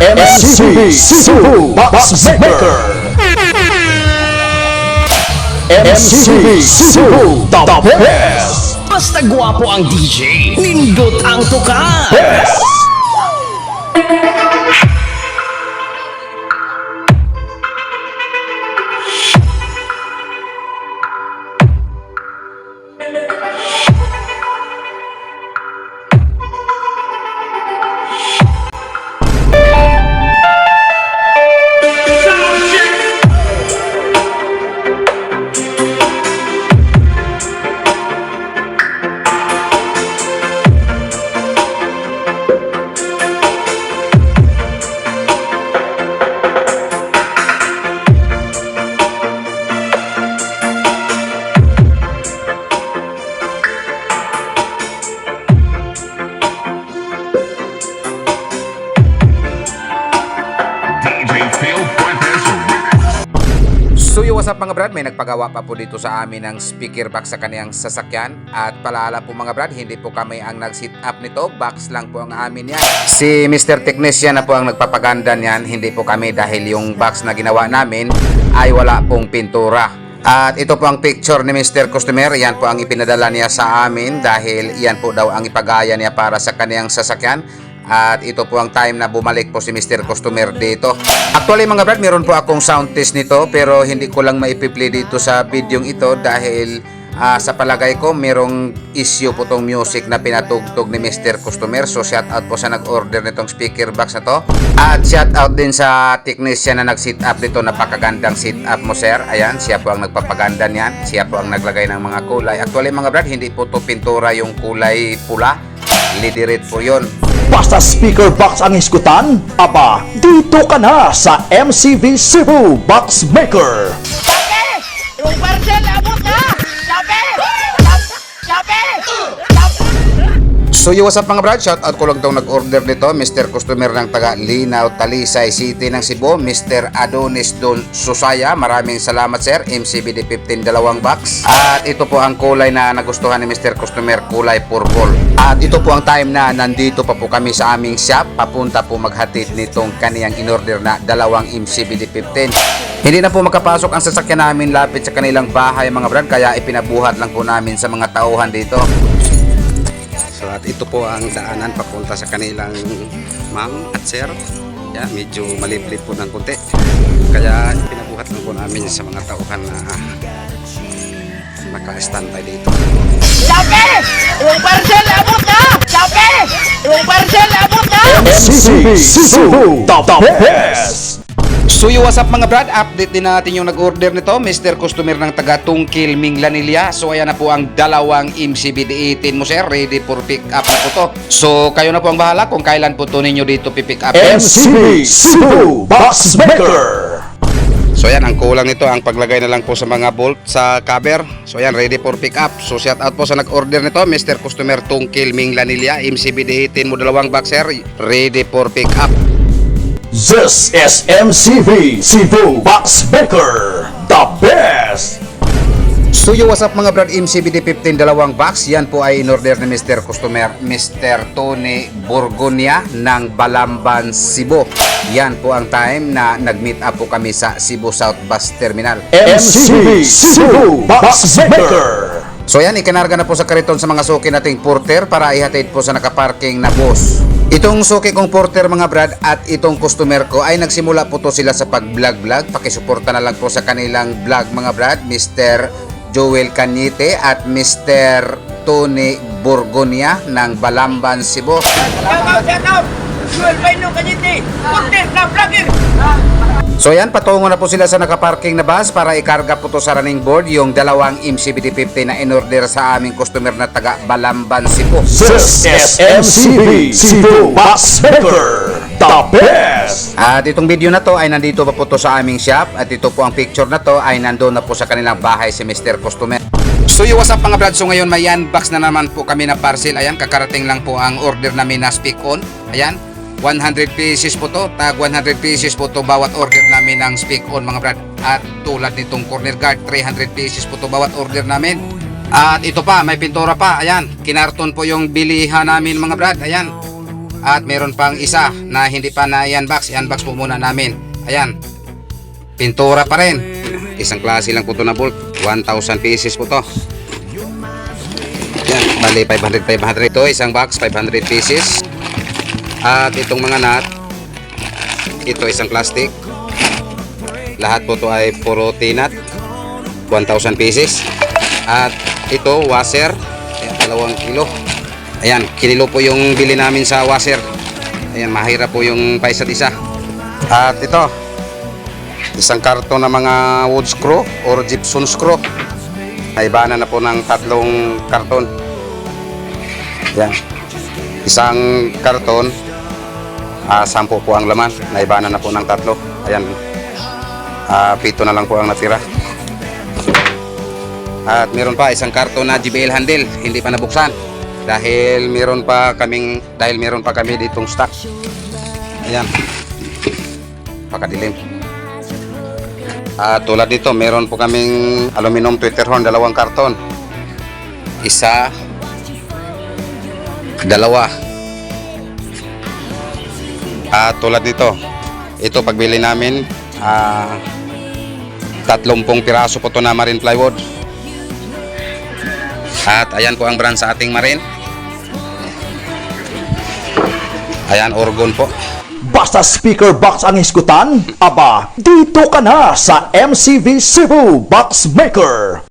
MCB Cebu Box Maker MCB Cebu The Best Basta gwapo ang DJ, nindot ang tuka. Best up mga brad? May nagpagawa pa po dito sa amin ng speaker box sa kaniyang sasakyan. At palaala po mga brad, hindi po kami ang nag-sit up nito. Box lang po ang amin yan. Si Mr. Technician na po ang nagpapaganda niyan. Hindi po kami dahil yung box na ginawa namin ay wala pong pintura. At ito po ang picture ni Mr. Customer. Yan po ang ipinadala niya sa amin dahil yan po daw ang ipagaya niya para sa kaniyang sasakyan. At ito po ang time na bumalik po si Mr. Customer dito. Actually mga brad, meron po akong sound test nito pero hindi ko lang maipi-play dito sa video ito dahil ah, sa palagay ko merong issue po tong music na pinatugtog ni Mr. Customer. So shout out po sa nag-order nitong speaker box na to. At shout out din sa technician na nag-sit up dito. Napakagandang sit up mo sir. Ayan, siya po ang nagpapaganda niyan. Siya po ang naglagay ng mga kulay. Actually mga brad, hindi po to pintura yung kulay pula. Lidirit po yun. Basta speaker box ang iskutan, aba, dito ka na sa MCB Cebu Box Maker Sabi! Yung parcel, abot na! Sabi! Sabi! So yo, what's up mga brad? Shout out ko lang daw nag-order nito, Mr. Customer ng taga Linaw, Talisay City ng Cebu, Mr. Adonis Don Susaya. Maraming salamat sir, MCBD 15 dalawang box. At ito po ang kulay na nagustuhan ni Mr. Customer, kulay purple. At ito po ang time na nandito pa po kami sa aming shop, papunta po maghatid nitong kaniyang in-order na dalawang MCBD 15. Hindi na po makapasok ang sasakyan namin lapit sa kanilang bahay mga brad, kaya ipinabuhat lang po namin sa mga tauhan dito. So at ito po ang daanan papunta sa kanilang ma'am at sir. Yeah, medyo maliblib po ng konti. Kaya pinabuhat lang po namin sa mga tauhan na naka-standby dito. Sabi! Yung parcel, abot na! Sabi! Yung parcel, abot na! MCB Cebu The Best So yung what's up mga brad, update din natin yung nag-order nito, Mr. Customer ng taga Tungkil Minglanilla. So ayan na po ang dalawang MCBD 18 mo sir, ready for pick up na po to. So kayo na po ang bahala kung kailan po to ninyo dito pipick up. MCB Cebu Box Maker So yan, ang kulang nito ang paglagay na lang po sa mga bolt sa cover. So yan, ready for pick up. So shout out po sa nag-order nito, Mr. Customer Tungkil Ming Lanilla, MCBD 18 mo dalawang boxer, ready for pick up. This is MCB Cebu Box Maker The Best So yo, what's up mga brad, MCBD 15 dalawang box. Yan po ay in-order ni Mr. Customer, Mr. Tony Borgonia ng Balamban, Cebu. Yan po ang time na nag-meet up po kami sa Cebu South Bus Terminal. MCB Cebu Box Maker So yan, ikinarga na po sa kariton sa mga suki nating porter para ihatid po sa nakaparking na bus. Itong suki kong porter mga brad at itong customer ko ay nagsimula po to sila sa pag-vlog-vlog. Pakisuporta na lang po sa kanilang vlog mga brad, Mr. Joel Cañete at Mr. Tony Borgonia ng Balamban, Cebu. Shout out, shout out! Joel Kanyiti! Kunti, na vlogger! So yan, patungo na po sila sa nakaparking na bus para ikarga po to sa running board yung dalawang MCBD 50 na in-order sa aming customer na taga Balamban, Cebu. This is MCB Cebu Box Maker The Best At itong video na to ay nandito pa po to sa aming shop at ito po ang picture na to ay nandoon na po sa kanilang bahay si Mr. Customer. So yung what's up mga brad, so ngayon may unbox na naman po kami na parcel. Ayan, kakarating lang po ang order namin na speak on. Ayan, 100 pieces po to, tag 100 pieces po to bawat order namin ng speak on mga brad. At tulad nitong corner guard, 300 pieces po to bawat order namin. At ito pa, may pintura pa. Ayan, kinarton po yung bilihan namin mga brad. Ayan, At meron pang isa na hindi pa na i-unbox. I-unbox po muna namin. Ayan. Pintura pa rin. Isang klase lang po to na bolt. 1,000 pieces po to. Yan. Bali 500, 500. Ito isang box, 500 pieces. At itong mga nut. Ito isang plastic. Lahat po to ay puro T-nut. 1,000 pieces. At ito, washer. Ayan, dalawang kilo. Ayan, kinilo po yung bili namin sa washer. Ayan, mahirap po yung paisa isa. At ito, isang karton ng mga wood screw or gypsum screw. Naibana na po ng tatlong karton. Ayan. Isang karton, ah, sampo po ang laman. Naibana na po ng tatlo. Ayan, ah, pito na lang po ang natira. At meron pa isang karton na JBL handle, hindi pa nabuksan. Dahil meron pa kaming dahil meron pa kami ditong stock. Ayan. Pakadilim. At tulad dito, meron po kaming aluminum Twitter horn, dalawang karton. Isa, dalawa. At tulad dito, ito pagbili namin, ah, tatlumpong piraso po to na marine plywood. At ayan po ang brand sa ating marine. Ayan, orgon po. Basta speaker box ang iskutan, aba, dito ka na sa MCV Cebu Box Maker.